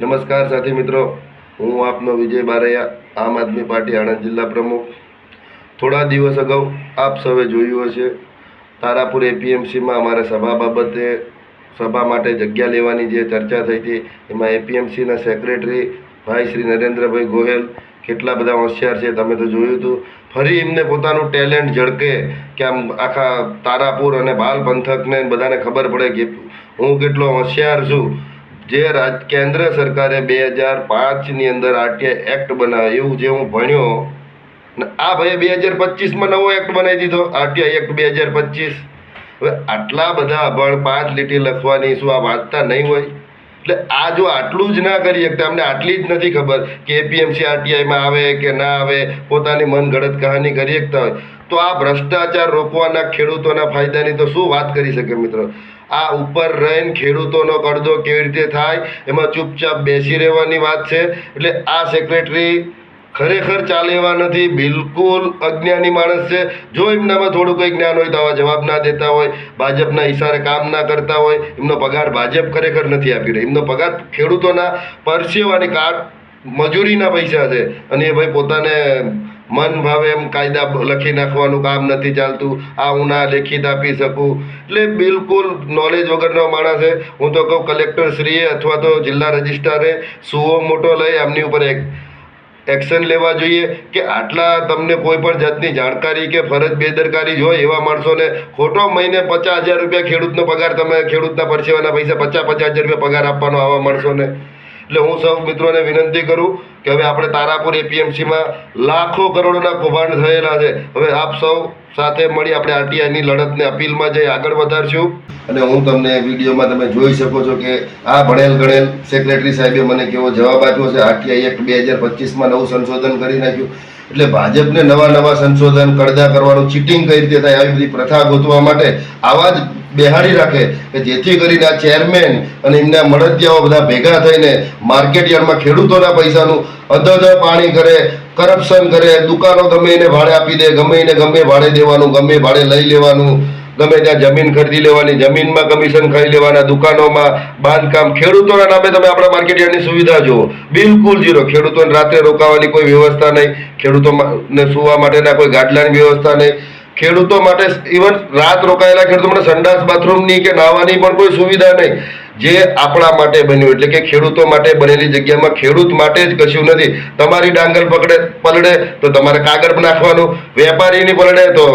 નમસ્કાર સાથી મિત્રો. હું આપનો વિજય બારૈયા, આમ આદમી પાર્ટી આણંદ જિલ્લા પ્રમુખ. થોડા દિવસ અગાઉ આપ સૌએ જોયું હશે, તારાપુર એપીએમસીમાં અમારે સભા બાબતે, સભા માટે જગ્યા લેવાની જે ચર્ચા થઈ હતી, એમાં એપીએમસીના સેક્રેટરી ભાઈ શ્રી નરેન્દ્રભાઈ ગોહેલ, કેટલા બધા હોશિયાર છે તમે તો જોયું હતું. ફરી એમને પોતાનું ટેલેન્ટ ઝળકે કે આમ આખા તારાપુર અને બાલ પંથકને બધાને ખબર પડે કે હું કેટલો હોશિયાર છું. જે રાજ કેન્દ્ર સરકારે બે હજાર પાંચની અંદર આરટીઆઈ એક્ટ બનાવ્યો, એવું જે હું ભણ્યો આ ભાઈ બે હજાર પચીસમાં નવો એક્ટ બનાવી દીધો, આરટીઆઈ એક્ટ બે હજાર પચીસ. હવે આટલા બધા અભણ પાંચ લીટી લખવાની શું આ વાંચતા નહીં હોય? એટલે આ જો આટલું જ ના કરી શકતા અમને આટલી જ નથી ખબર કે એપીએમસી આરટીઆઈમાં આવે કે ના આવે, પોતાની મનગઢત કહાની કરી શકતા હોય. તો આ ભ્રષ્ટાચાર રોકવાના ખેડૂતોના ફાયદાની તો શું વાત કરી શકે મિત્રો? આ ઉપર રહીને ખેડૂતોનો કરજો કેવી રીતે થાય, એમાં ચૂપચાપ બેસી રહેવાની વાત છે. એટલે આ સેક્રેટરી ખરેખર ચાલે એવા નથી, બિલકુલ અજ્ઞાની માણસ છે. જો એમનામાં થોડું કંઈ જ્ઞાન હોય તો આવા જવાબ ના દેતા હોય, ભાજપના ઈશારે કામ ના કરતા હોય, એમનો પગાર ભાજપ ખરેખર નથી આપી રહ્યો. એમનો પગાર ખેડૂતોના પરસેવાની કાટ મજૂરીના પૈસા છે. અને એ ભાઈ પોતાને મન ભાવે એમ કાયદા લખી નાખવાનું કામ નથી ચાલતું. આ હું ના લેખિત આપી શકું. એટલે બિલકુલ નોલેજ વગરનો માણસ હું તો કહું કલેક્ટર શ્રીએ અથવા તો જિલ્લા રજિસ્ટ્રારે સુઓ મોટો લઈ એમની ઉપર એક એક્શન લેવા જોઈએ કે આટલા તમને કોઈ પણ જાતની જાણકારી કે ફરજ બેદરકારી જ એવા માણસોને ખોટો મહિને પચાસ હજાર રૂપિયા ખેડૂતનો પગાર તમે ખેડૂતના પરસેવાના પૈસા પચાસ પચાસ હજાર રૂપિયા પગાર આપવાનો આવા માણસોને. એટલે હું સૌ મિત્રોને વિનંતી કરું કે હવે આપણે તારાપુર એપીએમસીમાં લાખો કરોડોના કૌભાંડ થયેલા છે. હવે આપ સૌ સાથે મળી આપણે આરટીઆઈની લડતને અપીલમાં જઈ આગળ વધારશું. અને હું તમને વિડીયોમાં તમે જોઈ શકો છો કે આ ભણેલ ગણેલ સેક્રેટરી સાહેબે મને કેવો જવાબ આપ્યો છે. આરટીઆઈ એક્ટ બે હજાર પચીસમાં નવું સંશોધન કરી નાખ્યું. એટલે ભાજપને નવા નવા સંશોધન કડદા કરવાનું ચીટિંગ કઈ રીતે થાય, આવી બધી પ્રથા ગોતવા માટે આવા જ બેહાડી રાખે કે જેથી કરીને આ ચેરમેન અને એમના મળતિયાઓ બધા ભેગા થઈને માર્કેટ યાર્ડમાં ખેડૂતોના પૈસાનું અધધ પાણી કરે કરપ્શન કરે, દુકાનો ગમે એને ભાડે આપી દે, ગમે એને ગમે ભાડે દેવાનું, ગમે ભાડે લઈ લેવાનું, ગમે ત્યાં જમીન ખરીદી લેવાની, જમીનમાં કમિશન ખાઈ લેવાના, દુકાનોમાં બાંધકામ. ખેડૂતોના નામે તમે આપણા માર્કેટ યાર્ડની સુવિધા જુઓ. બિલકુલ જીરો ખેડૂતોને રાત્રે રોકાવાની કોઈ વ્યવસ્થા નહીં. ખેડૂતોને સુવા માટેના કોઈ ગાડલાની વ્યવસ્થા નહીં. ખેડૂતો માટે ઇવન રાત રોકાયેલા ખેડૂતો માટે સંડાસ બાથરૂમની કે નાહવાની પણ કોઈ સુવિધા નહીં. જે આપણા માટે બન્યું, એટલે કે ખેડૂતો માટે બનેલી જગ્યામાં ખેડૂત માટે જ કશું નથી. તમારી ડાંગર પકડે પલડે તો તમારે કાગળ નાખવાનું. વેપારીની પલડે તો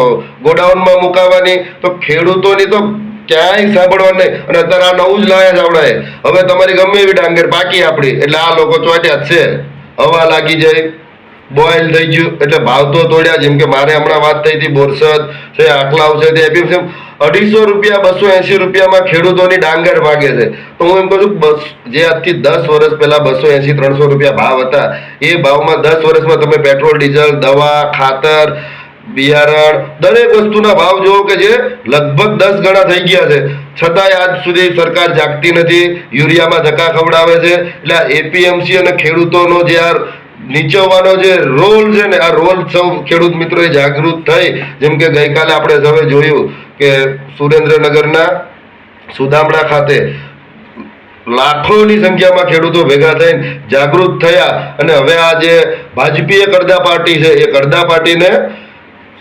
ગોડાઉનમાં મુકાવાની. તો ખેડૂતોની તો ક્યાંય સાંભળવા નહીં. અને અત્યારે આ નવું જ લાયા છે હવે તમારી ગમે એવી ડાંગર પાકી આપણી. એટલે આ લોકો ચોટ્યા જ છે. હવા લાગી જાય. બોઇલ થઈ ગયું. એટલે ભાવ તો તોડ્યા, જેમ કે મારે હમણાં વાત થઈ હતી, બોરસદ છે આટલાવ છે, તે એપીએમસી અઢીસો રૂપિયા બસો એંસી રૂપિયામાં ખેડૂતોની ડાંગર ભાગે છે. તો હું એમ કહું છું, બસ, જે આજથી દસ વર્ષ પહેલા બસો એંસી ત્રણસો રૂપિયા ભાવ હતા, એ ભાવમાં દસ વર્ષમાં તમે પેટ્રોલ, ડીઝલ, દવા, ખાતર, બિયારણ, દરેક વસ્તુના ભાવ જોવો કે જે લગભગ દસ ગણા થઈ ગયા છે. છતાંય આજ સુધી સરકાર જાગતી નથી. યુરિયામાં ધક્કા ખવડાવે છે. એટલે એપીએમસી અને ખેડૂતોનો જે આ નીચવવાનો જે રોલ છે ને, આ રોલ સૌ ખેડૂત મિત્રોએ જાગૃત થઈ. જેમ કે ગઈકાલે આપણે સૌએ જોયું કે સુરેન્દ્રનગરના સુદામડા ખાતે લાખોની સંખ્યામાં ખેડૂતો ભેગા થઈને જાગૃત થયા. અને હવે આ જે ભાજપીય કરદા પાર્ટી છે, એ કરદા પાર્ટીને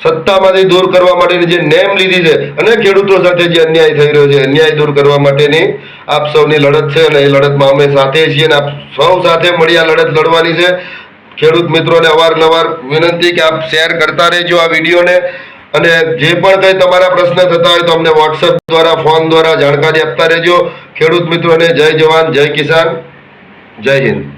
સત્તામાંથી દૂર કરવા માટેની જે નેમ લીધી છે અને ખેડૂતો સાથે જે અન્યાય થઈ રહ્યો છે, અન્યાય દૂર કરવા માટેની આપ સૌની લડત છે અને એ લડતમાં અમે સાથે છીએ અને આપ સૌ સાથે મળી આ લડત લડવાની છે. ખેડૂત મિત્રોને અવારનવાર વિનંતી કે આપ શેર કરતા રહેજો આ વિડીયોને. અને જે પણ કંઈ તમારા પ્રશ્ન થતા હોય તો અમને વોટ્સઅપ દ્વારા, ફોન દ્વારા જાણકારી આપતા રહેજો. ખેડૂત મિત્રોને જય જવાન, જય કિસાન, જય હિન્દ.